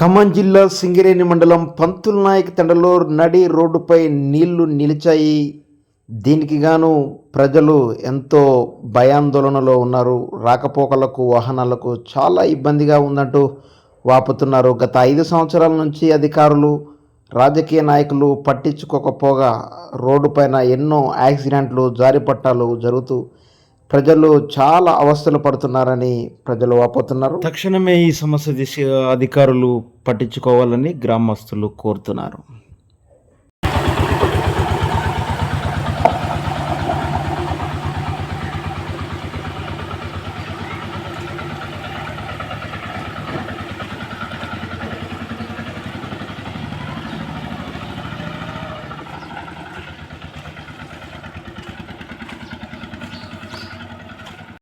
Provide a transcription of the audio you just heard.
ఖమ్మం జిల్లా సింగరేణి మండలం పంతుల్ నాయక్ తండలో నడి రోడ్డుపై నీళ్ళు నిలిచాయి. దీనికి గాను ప్రజలు ఎంతో భయాందోళనలో ఉన్నారు. రాకపోకలకు వాహనాలకు చాలా ఇబ్బందిగా ఉందంటూ వాపుతున్నారు గత ఐదు సంవత్సరాల నుంచి అధికారులు. రాజకీయ నాయకులు పట్టించుకోకపోగా రోడ్డుపైన ఎన్నో యాక్సిడెంట్లు జారిపట్టాలు జరుగుతూ ప్రజలు చాలా అవస్థలు పడుతున్నారని ప్రజలు వాపోతున్నారు. తక్షణమే ఈ సమస్య దిశ అధికారులు పట్టించుకోవాలని గ్రామస్తులు కోరుతున్నారు.